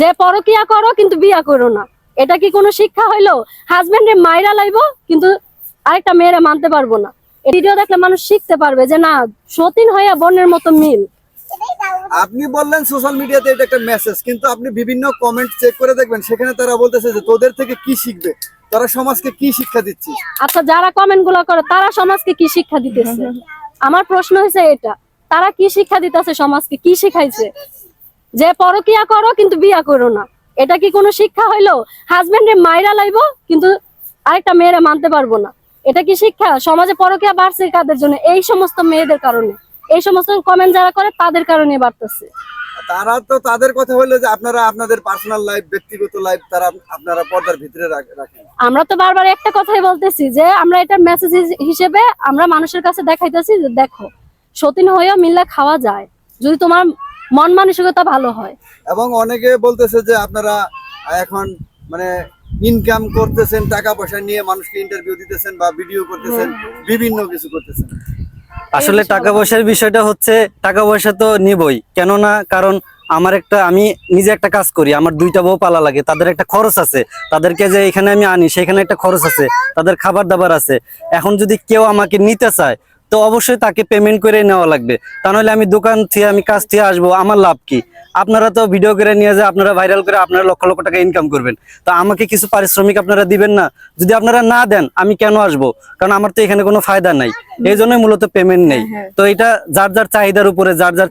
যে পরকিয়া করো কিন্তু বিয়া করো না। এটা কি কোনো শিক্ষা হইল? হাজবেন্ডে মাইরা লাইবো কিন্তু আরেকটা মেয়েরা মানতে পারব না। ভিডিও দেখলে মানুষ শিখতে পারবে যে না সতীন হইয়া বনের মতো মিল। আপনি বললেন সোশ্যাল মিডিয়াতে এটা একটা মেসেজ কিন্তু আপনি বিভিন্ন কমেন্ট চেক করে দেখবেন সেখানে তারা বলতেছে যে তোদের থেকে কি শিখবে? তোরা সমাজকে কি শিক্ষা দিচ্ছিস আচ্ছা যারা কমেন্টগুলো করে তারা সমাজকে কি শিক্ষা দিতেছে? আমার প্রশ্ন হয়েছে এটা তারা কি শিক্ষা দিতেছে সমাজকে? কি শিখাইছে? যে পরকিয়া করো কিন্তু বিয়া করো না। এটা কি কোনো শিক্ষা হইল? হাজবেন্ডে মাইরা লাইব কিন্তু আরেকটা মেয়েরা মানতে পারব না। এটা কি শিক্ষা? সমাজে পরকিয়া বাড়ছে কাদের জন্য? এই সমস্ত মেয়েদের কারণে। এই সমস্ত কমেন্ট যারা করে তাদের কারণে বাড়তেছে। তারা তো তাদের কথা হলো যে আপনারা আপনাদের পার্সোনাল লাইফ ব্যক্তিগত লাইফ তারা আপনারা পর্দার ভিতরে রাখেন। আমরা তো বারবার একটা কথাই বলতেছি যে আমরা এটা মেসেজ হিসেবে আমরা মানুষের কাছে দেখাইতেছি যে দেখো সতীন হয়েও মিল্লা খাওয়া যায়। যদি তোমার মন মানসিকতা ভালো হয়। এবং অনেকে বলতেছে যে আপনারা এখন মানে ইনকাম করতেছেন টাকা পয়সা নিয়ে মানুষকে ইন্টারভিউ দিতেছেন বা ভিডিও করতেছেন বিভিন্ন কিছু করতেছেন। আসলে টাকা পয়সার বিষয়টা হচ্ছে টাকা পয়সা তো নিবই। কেননা কারণ আমার একটা আমি নিজে একটা কাজ করি আমার দুইটা বউ পালা লাগে তাদের একটা খরচ আছে। তাদেরকে যে এখানে আমি আনি সেখানে একটা খরচ আছে তাদের খাবার দাবার আছে। এখন যদি কেউ আমাকে নিতে চায় তো অবশ্যই তাকে পেমেন্ট করে নেওয়া লাগবে। তা নাহলে আমি দোকান থেকে আমি কাজ থেকে আসব, আমার লাভ কি? আপনারা তো ভিডিও করে নিয়ে যে আপনারা ভাইরাল করে আপনারা লক্ষ লক্ষ টাকা ইনকাম করবেন। তো আমাকে কিছু পারিশ্রমিক আপনারা দিবেন না? যদি আপনারা না দেন, আমি কেন আসব? কারণ আমার তো এখানে কোনো ফায়দা নাই। এই জন্যই মূলত পেমেন্ট নেই। তো এটা যার যার চাহিদার উপরে যার যার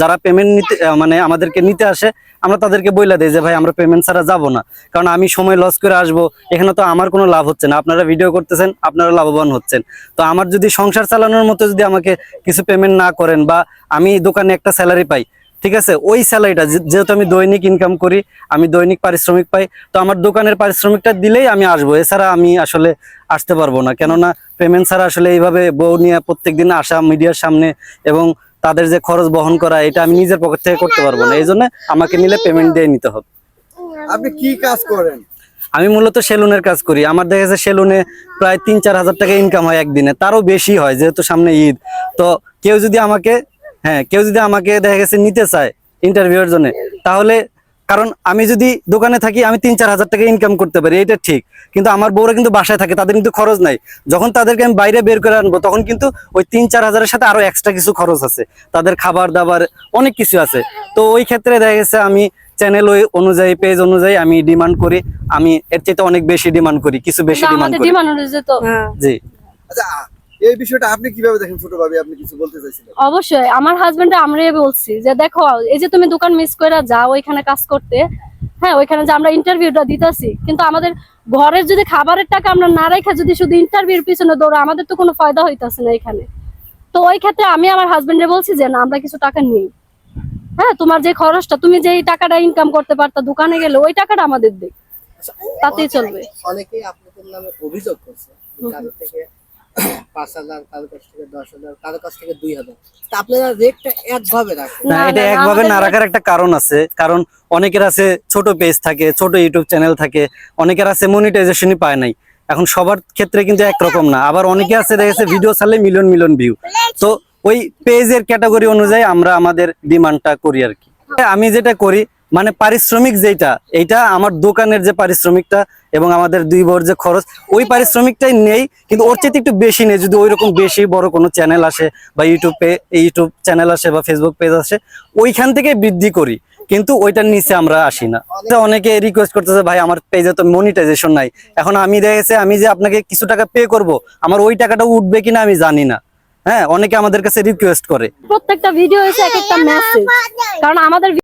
যারা পেমেন্ট নিতে মানে আমাদেরকে নিতে আসে আমরা তাদেরকে বইলা দেই যে ভাই আমরা পেমেন্ট ছাড়া যাব না। কারণ আমি সময় লস করে আসব এখানে তো আমার কোনো লাভ হচ্ছে না। আপনারা ভিডিও করতেছেন আপনারা লাভবান হচ্ছেন। তো আমার যদি সংসার চালানোর মতো যদি আমাকে কিছু পেমেন্ট না করেন বা আমি দোকানে একটা স্যালারি পাই ঠিক আছে? ওই স্যালারিটা যেহেতু আমি দৈনিক ইনকাম করি আমি দৈনিক পারিশ্রমিক পাই তো আমার দোকানের পারিশ্রমিকটা দিলেই আমি আসব। এছাড়া আমি আসলে আসতে পারব না। কেননা পেমেন্ট ছাড়া আসলে এইভাবে বউ নিয়ে প্রত্যেকদিন আসা মিডিয়ার সামনে এবং তাদের যে খরচ বহন করা এটা আমি নিজের পকেট থেকে করতে পারব না। এই জন্য আমাকে নিলে পেমেন্ট দিয়ে নিতে হবে। আপনি কি কাজ করেন? আমি মূলত সেলুনের কাজ করি। আমার দেখা যাচ্ছে সেলুনে প্রায় তিন চার হাজার টাকা ইনকাম হয় একদিনে। তারও বেশি হয় যেহেতু সামনে ঈদ। তো কেউ যদি আমাকে হ্যাঁ কেউ যদি আমাকে দেখা গেছে নিতে চায় ইন্টারভিউর জন্য তাহলে কারণ আমি যদি দোকানে থাকি আমি তিন চার হাজার টাকা ইনকাম করতে পারি এটা ঠিক। কিন্তু আমার বউরা কিন্তু বাসায় থাকে তাদের কিন্তু খরচ নাই। যখন তাদেরকে আমি বাইরে বের করে আনব তখন কিন্তু ওই তিন চার হাজারের সাথে আরও এক্সট্রা কিছু খরচ আছে। তাদের খাবার দাবার অনেক কিছু আছে। তো ওই ক্ষেত্রে দেখা গেছে আমি চ্যানেল ওই অনুযায়ী পেজ অনুযায়ী আমি ডিমান্ড করি। আমি এর চাইতে অনেক বেশি ডিমান্ড করি কিছু বেশি ডিমান্ড করি। জি। আচ্ছা এই বিষয়টা আপনি কীভাবে দেখেন ছোট ভাবি? আপনি কিছু বলতে চাইছিলেন? অবশ্যই। আমার হাজবেন্ড আমরাই বলছি যে দেখো এই যে তুমি দোকান মিস করে যাও ওইখানে কাজ করতে হ্যাঁ ওইখানে যে আমরা ইন্টারভিউটা দিতেছি কিন্তু আমাদের ঘরের যদি খাবারের টাকা আমরা না রেখে যদি শুধু ইন্টারভিউর পিছনে দৌড়ো আমাদের তো কোনো ফায়দা হইতাছে না এখানে। তো ওই ক্ষেত্রে আমি আমার হাজবেন্ডে বলছি যে না আমরা কিছু টাকা নেই। হ্যাঁ তোমার যে খরচটা তুমি যে টাকাটা ইনকাম করতে পারতা দোকানে গেলে ওই টাকাটা আমাদের দিক তাতেই চলবে। অনেকেই আপনাদের নামে অভিযোগ করছে থেকে পাঁচ হাজার কারও কাছ থেকে দশ হাজার কারও কাছ থেকে দুই হাজার। তা আপনারা রেটটা একভাবে রাখেন। না না, এটা একভাবে না রাখার একটা কারণ আছে। কারণ অনেকের আছে ছোট পেজ থাকে ছোট ইউটিউব চ্যানেল থাকে অনেকের আছে মনিটাইজেশনই পায় নাই। এখন সবার ক্ষেত্রে কিন্তু একরকম না। আবার অনেকে আছে দেখেছে ভিডিও ছাড়লে মিলিয়ন মিলিয়ন ভিউ তো ওই পেজের ক্যাটাগরি অনুযায়ী আমরা আমাদের ডিমান্ডটা করি আর কি। আমি যেটা করি মানে পারিশ্রমিক যেটা এইটা আমার দোকানের যে পারিশ্রমিকটা এবং আমাদের দুই বর যে খরচ ওই পারিশ্রমিকটাই নেই কিন্তু ওর চেয়ে একটু বেশি নেই। যদি ওই রকম বেশি বড় কোনো চ্যানেল আসে বা ইউটিউবে ইউটিউব চ্যানেল আসে বা ফেসবুক পেজ আসে ওইখান থেকে বৃদ্ধি করি। কিন্তু ওইটার নিচে আমরা আসি না। তো অনেকে রিকোয়েস্ট করতেছে ভাই আমার পেজে তো মনিটাইজেশন নাই। এখন আমি দেখেছে আমি যে আপনাকে কিছু টাকা পে করব আমার ওই টাকাটা উঠবে কিনা আমি জানি না। হ্যাঁ অনেকে আমাদের কাছে রিকোয়েস্ট করে। প্রত্যেকটা ভিডিও হচ্ছে এক একটা মেসেজ কারণ আমাদের